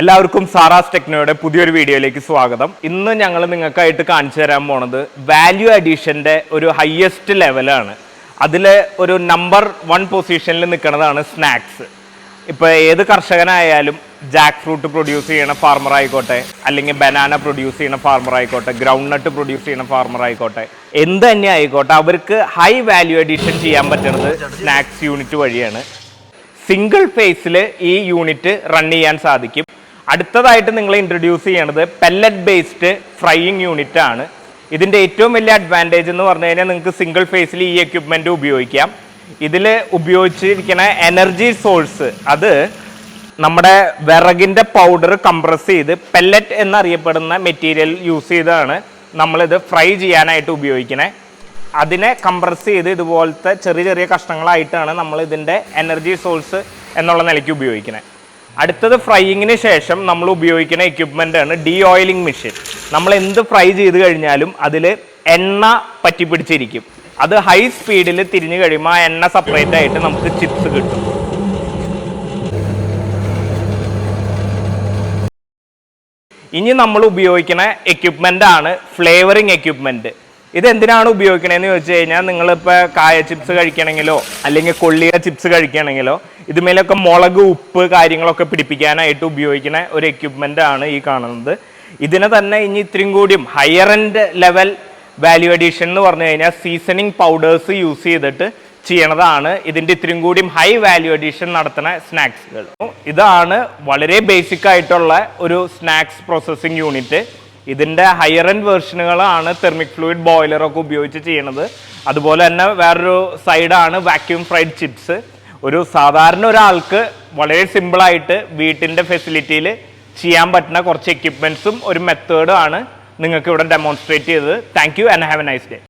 എല്ലാവർക്കും സാറാസ് ടെക്നോയുടെ പുതിയൊരു വീഡിയോയിലേക്ക് സ്വാഗതം. ഇന്ന് ഞങ്ങൾ നിങ്ങൾക്കായിട്ട് കാണിച്ചു തരാൻ പോണത് വാല്യൂ അഡീഷന്റെ ഒരു ഹയ്യസ്റ്റ് ലെവലാണ് അതിൽ ഒരു നമ്പർ വൺ പൊസിഷനിൽ നിൽക്കുന്നതാണ് സ്നാക്സ് ഇപ്പോൾ ഏത് കർഷകനായാലും ജാക്ക് ഫ്രൂട്ട് പ്രൊഡ്യൂസ് ചെയ്യുന്ന ഫാർമർ ആയിക്കോട്ടെ അല്ലെങ്കിൽ ബനാന പ്രൊഡ്യൂസ് ചെയ്യുന്ന ഫാർമർ ആയിക്കോട്ടെ ഗ്രൗണ്ട് നട്ട് പ്രൊഡ്യൂസ് ചെയ്യണ ഫാർമർ ആയിക്കോട്ടെ എന്ത് തന്നെ ആയിക്കോട്ടെ അവർക്ക് ഹൈ വാല്യൂ അഡീഷൻ ചെയ്യാൻ പറ്റുന്നത് സ്നാക്സ് യൂണിറ്റ് വഴിയാണ്. സിംഗിൾ ഫേസിൽ ഈ യൂണിറ്റ് റൺ ചെയ്യാൻ സാധിക്കും. അടുത്തതായിട്ട് നിങ്ങൾ ഇൻട്രൊഡ്യൂസ് ചെയ്യണത് പെല്ലറ്റ് ബേസ്ഡ് ഫ്രൈയിങ് യൂണിറ്റ് ആണ്. ഇതിന്റെ ഏറ്റവും വലിയ അഡ്വാന്റേജ് എന്ന് പറഞ്ഞു കഴിഞ്ഞാൽ നിങ്ങൾക്ക് സിംഗിൾ ഫേസിൽ ഈ എക്യുപ്മെന്റ് ഉപയോഗിക്കാം. ഇതിൽ ഉപയോഗിച്ചിരിക്കുന്ന എനർജി സോഴ്സ് അത് നമ്മുടെ വിറകിന്റെ പൗഡർ കംപ്രസ് ചെയ്ത് പെല്ലറ്റ് എന്നറിയപ്പെടുന്ന മെറ്റീരിയൽ യൂസ് ചെയ്താണ് നമ്മളിത് ഫ്രൈ ചെയ്യാനായിട്ട് ഉപയോഗിക്കണേ. അതിനെ കംപ്രസ് ചെയ്ത് ഇതുപോലത്തെ ചെറിയ ചെറിയ കഷ്ണങ്ങളായിട്ടാണ് നമ്മൾ ഇതിന്റെ എനർജി സോഴ്സ് എന്നുള്ള നിലയ്ക്ക് ഉപയോഗിക്കുന്നത് അടുത്തത് ഫ്രൈയിങ്ങിന് ശേഷം നമ്മൾ ഉപയോഗിക്കുന്ന എക്യുപ്മെന്റ് ആണ് ഡി ഓയിലിംഗ് മെഷീൻ നമ്മൾ എന്ത് ഫ്രൈ ചെയ്ത് കഴിഞ്ഞാലും അതിൽ എണ്ണ പറ്റി പിടിച്ചിരിക്കും. അത് ഹൈ സ്പീഡിൽ തിരിഞ്ഞു കഴിയുമ്പോൾ ആ എണ്ണ സെപ്പറേറ്റ് ആയിട്ട് നമുക്ക് ചിപ്സ് കിട്ടും. ഇനി നമ്മൾ ഉപയോഗിക്കുന്ന എക്യുപ്മെന്റ് ആണ് ഫ്ലേവറിങ് എക്യുപ്മെന്റ് ഇതെന്തിനാണ് ഉപയോഗിക്കണതെന്ന് ചോദിച്ചു കഴിഞ്ഞാൽ നിങ്ങളിപ്പോൾ കായ ചിപ്സ് കഴിക്കണമെങ്കിലോ അല്ലെങ്കിൽ കൊള്ളിയ ചിപ്സ് കഴിക്കണമെങ്കിലോ ഇതുമേലൊക്കെ മുളക് ഉപ്പ് കാര്യങ്ങളൊക്കെ പിടിപ്പിക്കാനായിട്ട് ഉപയോഗിക്കുന്ന ഒരു എക്യുപ്മെന്റ് ആണ് ഈ കാണുന്നത്. ഇതിനെ തന്നെ ഇനി ഇത്രയും കൂടിയും higher end level value addition എന്ന് പറഞ്ഞു കഴിഞ്ഞാൽ സീസണിങ് പൗഡേഴ്സ് യൂസ് ചെയ്തിട്ട് ചെയ്യണതാണ്. ഇതിന്റെ ഇത്രയും കൂടിയും ഹൈ വാല്യൂ അഡീഷൻ നടത്തുന്ന സ്നാക്സുകൾ ഇതാണ് വളരെ ബേസിക് ആയിട്ടുള്ള ഒരു സ്നാക്സ് പ്രോസസ്സിംഗ് യൂണിറ്റ് ഇതിന്റെ ഹയർ എൻഡ് വേർഷനുകളാണ് തെർമിക് ഫ്ലൂയിഡ് ബോയിലറൊക്കെ ഉപയോഗിച്ച് ചെയ്യണത്. അതുപോലെ തന്നെ വേറൊരു സൈഡാണ് വാക്യൂം ഫ്രൈഡ് ചിപ്സ് ഒരു സാധാരണ ഒരാൾക്ക് വളരെ സിമ്പിളായിട്ട് വീട്ടിന്റെ ഫെസിലിറ്റിയിൽ ചെയ്യാൻ പറ്റുന്ന കുറച്ച് എക്യുപ്മെന്റ്സും ഒരു മെത്തേഡും ആണ് നിങ്ങൾക്ക് ഇവിടെ ഡെമോൺസ്ട്രേറ്റ് ചെയ്തത്. Thank you and have a nice day